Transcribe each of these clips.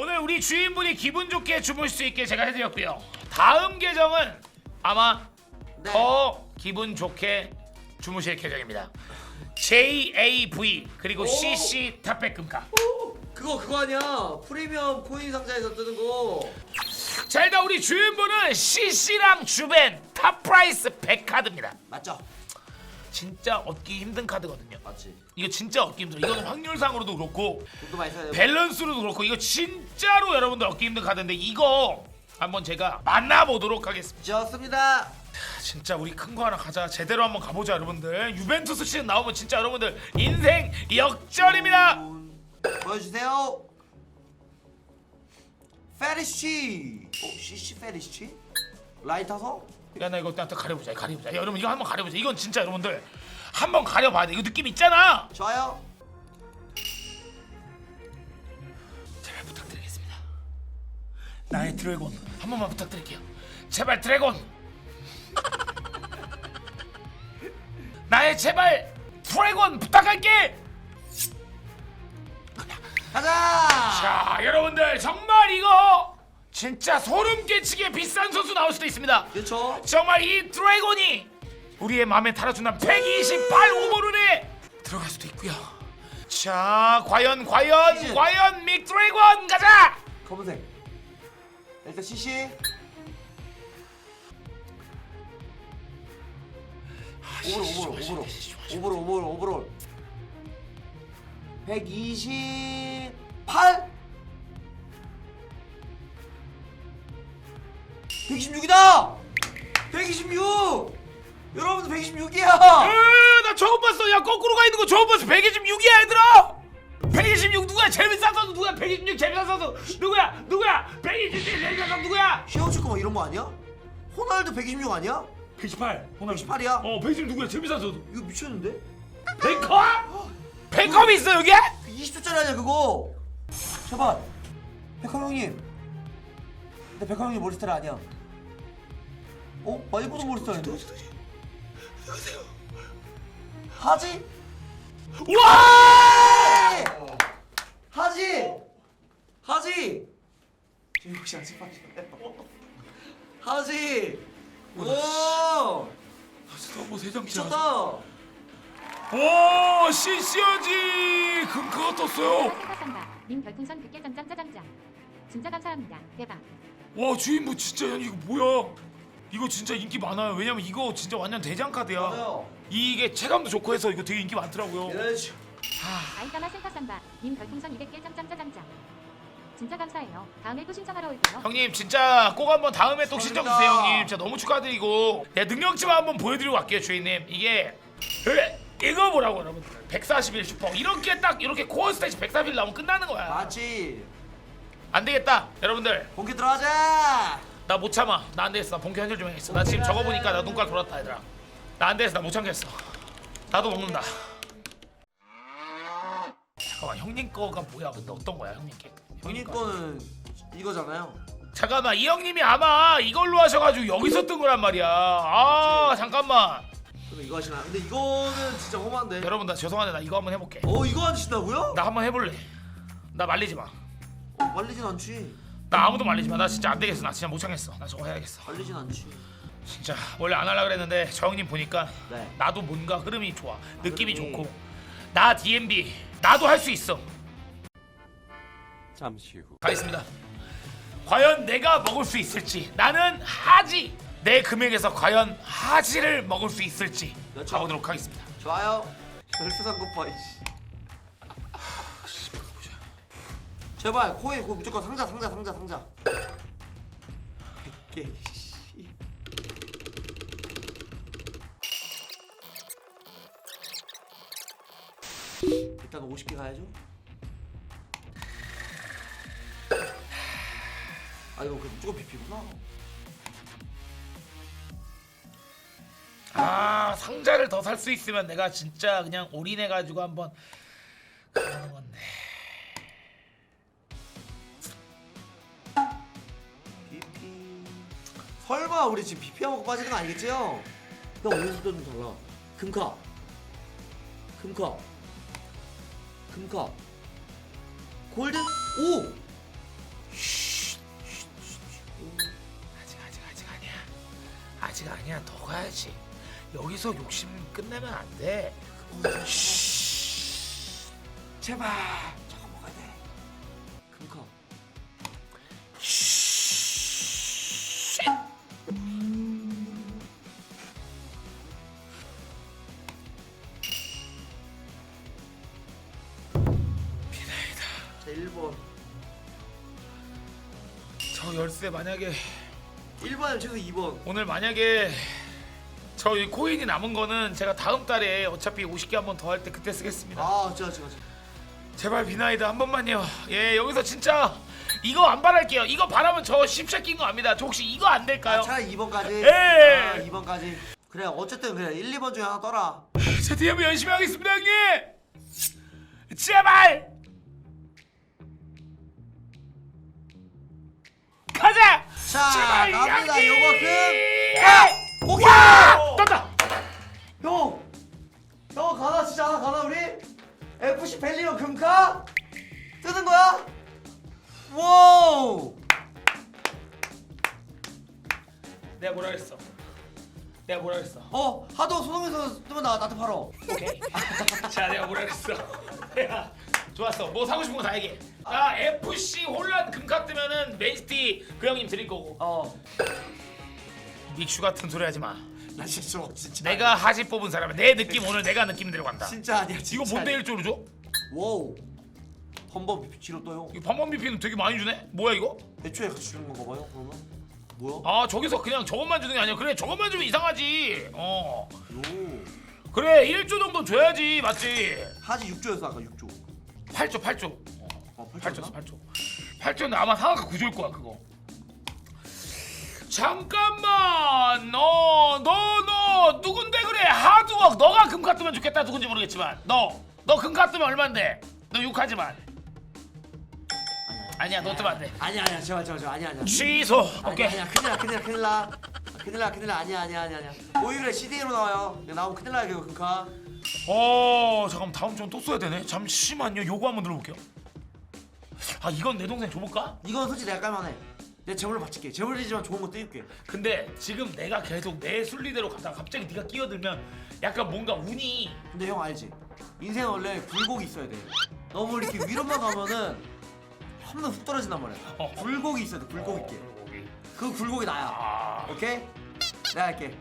오늘 우리 주인분이 기분 좋게 주무실 수 있게 제가 해드렸고요. 다음 계정은 아마 네. 더 기분 좋게 주무실 계정입니다. JAV 그리고 오. CC 탑백 금가. 그거 그거 아니야 프리미엄 코인 상자에서 뜨는 거 자 일단 우리 주인분은 CC랑 주벤 탑 프라이스 100 카드입니다. 맞죠? 진짜 얻기 힘든 카드거든요. 맞지 이거 진짜 얻기 힘들어. 이거는 확률상으로도 그렇고 돈도 많이 써야 돼 밸런스로도 그렇고 이거 진짜로 여러분들 얻기 힘든 카드인데 이거 한번 제가 만나보도록 하겠습니다. 좋습니다 진짜 우리 큰 거 하나 가자. 제대로 한번 가보자 여러분들. 유벤투스 시즌 나오면 진짜 여러분들 인생 역전입니다. 음, 보여주세요 페리시 어? CC 페리시? 라인 타서? 야 나 이거 일단 가려보자. 가려보자. 야, 여러분 이거 한번 가려보자. 이건 진짜 여러분들 한번 가려봐야 돼. 이거 느낌 있잖아. 좋아요 제발 부탁드리겠습니다. 나의 드래곤 한 번만 부탁드릴게요. 제발 드래곤. 나의 제발 드래곤 부탁할게. 가자 자 여러분들 정말 이거 진짜 소름 끼치게 비싼 선수 나올 수도 있습니다. 그렇죠 정말 이 드래곤이 우리의 마음에 달아준다면 128 오버룬에 들어갈 수도 있고요. 자 과연 과연 시즌. 과연 믹 드래곤 가자. 검은색 일단 CC 오버롤 오버롤 오버롤 오버롤 오버롤 128 126이다 126 여러분들 126이야 나 처음 봤어. 야 거꾸로 가 있는 거 처음 봤어. 126이야 얘들아. 126 누구야? 선수 누구야? 126 제일 비싼 선수 누구야? 누구야? 126 제일 비싼 선수 누구야? 쉐어츠코 막 이런 거 아니야? 호날두 126 아니야? 128. 호날두. 128이야? 어 126 누구야? 선수. 이거 미쳤는데? 백컴? 백컴이 있어 여기? 20초짜리 아니야 그거 제발 백함 형님 근데 백함 형님 머리 스타일 아니야 어? 많이 보던 머리 스타일인데? 하지? 와! 하지? 하지? 혹시 아직 하지? 오! 너무 세정치 미쳤다 오 CC하지 금크가 떴어요 쌍다 님 별풍선 100개 짱짱짜장짱 진짜 감사합니다 대박 와 주인분 진짜 이거 뭐야 이거 진짜 인기 많아요. 왜냐면 이거 진짜 완전 대장 카드야. 맞아요. 이게 체감도 좋고 해서 이거 되게 인기 많더라고요. 이래지 아이까마 센터 쌍다 님 별풍선 200개 짱짱짜장짱. 진짜 감사해요. 다음에 또 신청하러 올게요. 형님 진짜 꼭 한번 다음에 또 신청. 주세요 형님. 진짜 너무 축하드리고. 내 능력치만 한번 보여드리고 갈게요 주인님. 이게 으, 이거 뭐라고 여러분? 141 슈퍼. 이렇게 딱 이렇게 코어 스테이지 141 나오면 끝나는 거야. 맞지. 안 되겠다 여러분들. 본캐 들어가자 나 못 참아. 나 안 되겠어. 나 본캐 현질 좀 해야겠어. 나 지금 저거 보니까 나 눈깔 돌았다 얘들아. 나 안 되겠어. 나 못 참겠어. 나도 먹는다. 잠깐만 형님 거가 뭐야? 근데 어떤 거야 형님 게? 본인 거는 이거잖아요. 잠깐만 이 형님이 아마 이걸로 하셔가지고 여기서 뜬 거란 말이야. 아 잠깐만. 그럼 이거 하시나? 근데 이거는 진짜 험한데. 여러분 나 죄송한데 나 이거 한번 해볼게. 어 이거 하신다고요? 나 한번 해볼래. 나 말리지 어, 말리진 않지 아무도 말리지 마 나 진짜 안 되겠어. 나 진짜 못 참겠어. 나 저거 해야겠어. 말리진 않지. 진짜 원래 안 하려 그랬는데 저 형님 보니까 네. 나도 뭔가 흐름이 좋아. 느낌이 흐름이. 좋고. 나 DMB 나도 할 수 있어. 잠시 후. 가겠습니다. 과연 내가 먹을 수 있을지. 나는 하지. 내 금액에서 과연 하지를 먹을 수 있을지. 그렇죠. 가보도록 하겠습니다. 좋아요. 별수상 곱파 이씨 제발 코인 그 무조건 상자 상자 상자 상자. 100개 씨. 일단 50개 가야죠. 아 이거 그 무조건 BP구나. 아 상자를 더 살 수 있으면 내가 진짜 그냥 올인해가지고 한번 설마 우리 지금 비피하고 빠지는 거 아니겠지 형? 형 오늘부터 좀 달라 금카 금카 금카 골든 오! 아직 아직 아직 아니야. 아직 아니야. 더 가야지. 여기서 욕심 끝내면 안 돼. 어, 쉿. 제발. 저 열쇠 만약에 1번에 최소 2번 오늘 만약에 저 이 코인이 남은 거는 제가 다음 달에 어차피 50개 한 번 더 할 때 그때 쓰겠습니다. 아 진짜 진짜 제발 비나이드 한 번만요. 예 여기서 진짜 이거 안 바랄게요. 이거 바라면 저 십새끼인 거 압니다. 저 혹시 이거 안 될까요? 아, 차라리 2번까지 예. 아 2번까지 그래 어쨌든 그래 1, 2번 중에 하나 떠라 제 DM 열심히 하겠습니다 형님. 제발. 가자. 자 제발 갑니다 양기! 요거 금 예! 오케이 와! 떴다. 형! 형 가나 진짜 하나 가나 우리? FC 벨리온 금카? 뜨는 거야? 와우! 내가 뭐라 했어? 내가 뭐라 했어? 어 하도 소동에서 뜨면 나 나한테 팔어 오케이. 자, 내가 뭐라 그랬어? 내가 좋았어. 뭐 사고 싶은 거 다 얘기해. 자, FC 혼란 금카 뜨면은 맨시티 그 형님 드릴 거고. 어. 믹슈 같은 소리 하지 마. 나 진짜 진짜 내가 하지 뽑은 사람은 내 느낌 오늘 내가 느낌 대로 간다. 진짜 아니야 진짜 이거 뭔데 아니야. 일조로 줘? 와우 한번 뒤로 떠요 이거 반반 BP는 되게 많이 주네. 뭐야 이거? 애초에 같이 주는 건가 봐요 그러면? 뭐야? 아 저기서 그냥 저것만 주는 게 아니야. 그래 저것만 주면 이상하지. 어. 요 그래 1조 정도 줘야지 맞지? 하지 6조였어 아까 6조 8조 8조. 어 8조 8조였나? 8조. 8조는 아마 상하가 9조일 거야 그거. 잠깐만. 너너 너. 누군데 그래? 하드웍 너가 금카 뜨면 좋겠다 누군지 모르겠지만. 너. 너 금카 뜨면 얼만데? 너 욕하지만. 아니야. 너 뜨면 안돼. 아니야 아니야. 제발 제발 제발 아니야 아니야. 취소. 아니야 오케이. 아니야. 큰일 나 큰일 나 큰일 나. 큰일 나 큰일 나. 아니야 아니야 아니야 아니야. 오히려 CD로 나와요. 이거 나오면 큰일 나요 이거 금카 어 잠깐만 다음 주는 또 써야 되네? 잠시만요 요거 한번 들어볼게요. 아 이건 내 동생 줘볼까? 이건 솔직히 내가 깔만해. 내 재물로 바칠게. 재물이지만 좋은 거 띄울게. 근데 지금 내가 계속 내 순리대로 가다가 갑자기 네가 끼어들면 약간 뭔가 운이 근데 형 알지? 인생 원래 굴곡이 있어야 돼. 너무 이렇게 위로만 가면은 한번 훅 떨어진단 말이야. 어. 굴곡이 있어야 돼 굴곡 있게. 그 굴곡이 나야. 아. 오케이? 내가 할게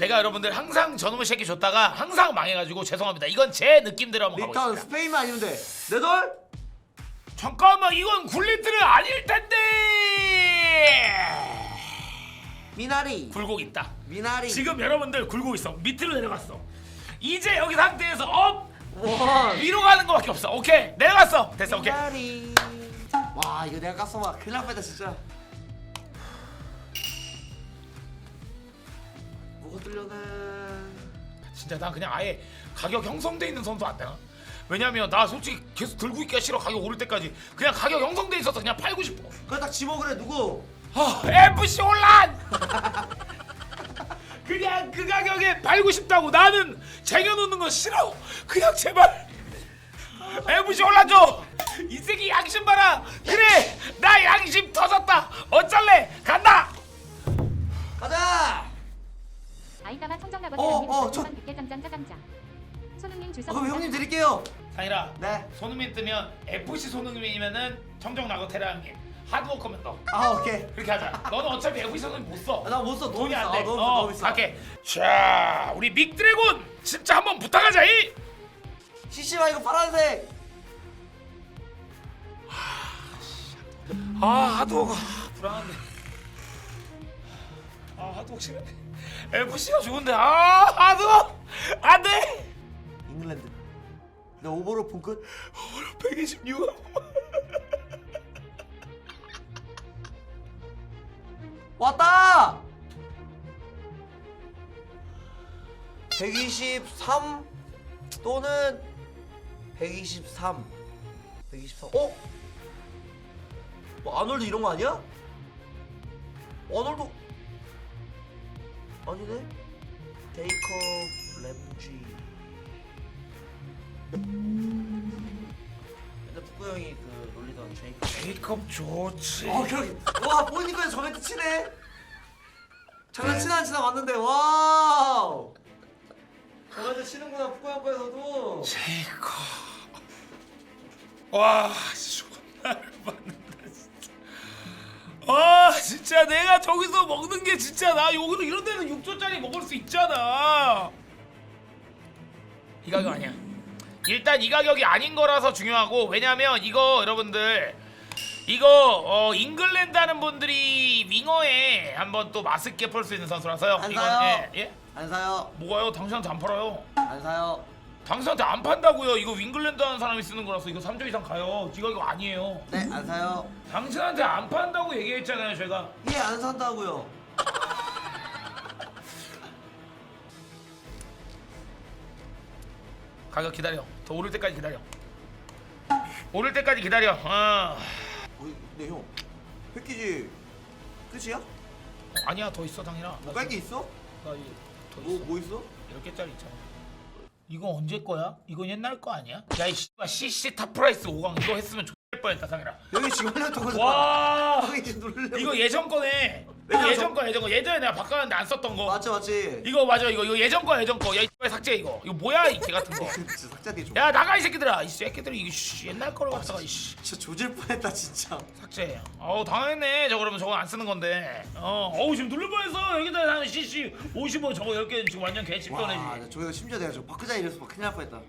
내가 여러분들 항상 저놈의 새끼 줬다가 항상 망해가지고 죄송합니다. 이건 제 느낌대로 한번 리턴 가보겠습니다. 스페인만 아니면 돼. 내돌? 잠깐만 이건 굴리트는 아닐 텐데! 미나리. 굴곡 있다. 미나리. 지금 여러분들 굴곡 있어. 밑으로 내려갔어. 이제 여기 상태에서 업! 원. 위로 가는 거밖에 없어. 오케이? 내려갔어. 됐어 오케이. 미나리. 와 이거 내가 깠어. 막 큰일 날 뻔했다 진짜 뭐가 뚫려나. 진짜 난 그냥 아예 가격 형성돼 있는 선수 안 되나? 왜냐면 나 솔직히 계속 들고 있기가 싫어 가격 오를 때까지. 그냥 가격 형성돼 있어서 그냥 팔고 싶어. 그거 딱 지목을 해 누구? 아, FC 혼란 그냥 그 가격에 팔고 싶다고 나는 쟁여놓는 거 싫어. 그냥 제발. FC 혼란 줘이 새끼 양심 봐라. 그래 나 양심 터졌다. 어쩔래? 간다! 가자 아이다마 청정 어, 라버트님 어, 별풍선 100개 짱짱짜짱짜. 손흥민 줄서 어, 그럼 형님 드릴게요 상일아 네. 손흥민 뜨면 FC 손흥민이면은 청정 나고 테라님 하드워커면 너 아 오케이 그렇게 하자 너는 어차피 FC 손흥민 못써 나 못 써 너무 돈이 비싸 안 돼. 아, 너무 비싸 어, 너무 비싸 갈게. 자, 우리 믹드래곤 진짜 한번 부탁하자. 이. CC마 이거 파란색 아, 하드워크 불안한데. 아, 하드워크 싫은데. FC가 좋은데. 아, 하드워크 안 돼. 잉글랜드 내 오버로 본 끝 126. 왔다 123 또는 123 123 어? 뭐 아놀드 이런 거 아니야? 아놀드 아니네 데이커 램지 근데 북구 형이 그 제이콥 제이컵 좋지 어 여기 와 보니까 저멘트 치네 장난 치나 안 치나 봤는데 와우! 저멘트 치는구나 푸꾸형과에서도. 제이컵 와 진짜 내가 저기서 먹는 게 진짜 나 여기서 이런 데는 6조짜리 먹을 수 있잖아. 이 가격 아니야. 일단 이 가격이 아닌 거라서 중요하고 왜냐면 이거 여러분들 이거 어, 잉글랜드 하는 분들이 윙어에 한번 또 맛있게 풀수 있는 선수라서요. 안 이건, 사요. 예, 예? 안 사요. 뭐가요? 당신한테 안 팔아요. 안 사요 당신한테 안 판다고요. 이거 윙글랜드 하는 사람이 쓰는 거라서 이거 3조 이상 가요. 이거 이거 아니에요. 네 안 사요 당신한테 안 판다고 얘기했잖아요, 제가. 예 안 산다고요 가격 기다려. 더 오를 때까지 기다려. 오를 때까지 기다려. 어. 어이, 근데 형 패키지 끝이야? 아니야, 더 있어, 당연아. 뭐 깔게 있어? 나 이거 더뭐 있어. 뭐 있어? 이렇게 짜리 있잖아. 이거 언제 거야? 이거 옛날 거 아니야? 야, 이 씨발 CC 탑프라이스 5강 이거 했으면 X할 뻔했다, 상이라. 여기 지금 하려던 거잖아 와. 형이 지금 누르려고 이거 예전 거네. 왜냐면 예전 저- 거, 예전 거. 예전에 내가 바꿨는데 안 썼던 거. 맞지 맞지. 이거 맞아 이거. 이거 예전 거야 예전 거야 이거 삭제 이거. 이거 뭐야 이 개 같은 진짜 삭제하기 좋아. 거야 나가 이 새끼들아. 이 새끼들이 이거 씨, 옛날 거를 갖다가 이씨. 진짜 조질 뻔했다 진짜. 삭제. 어우 당했네. 저거 그러면 저거 안 쓰는 건데. 어 어우 지금 누를 뻔했어. 여기다 한 CC 55 저거 10개 지금 완전 개집 와 떠내지 저기서 심지어 내가 저 바꾸자 이래서 막 큰일 날 뻔했다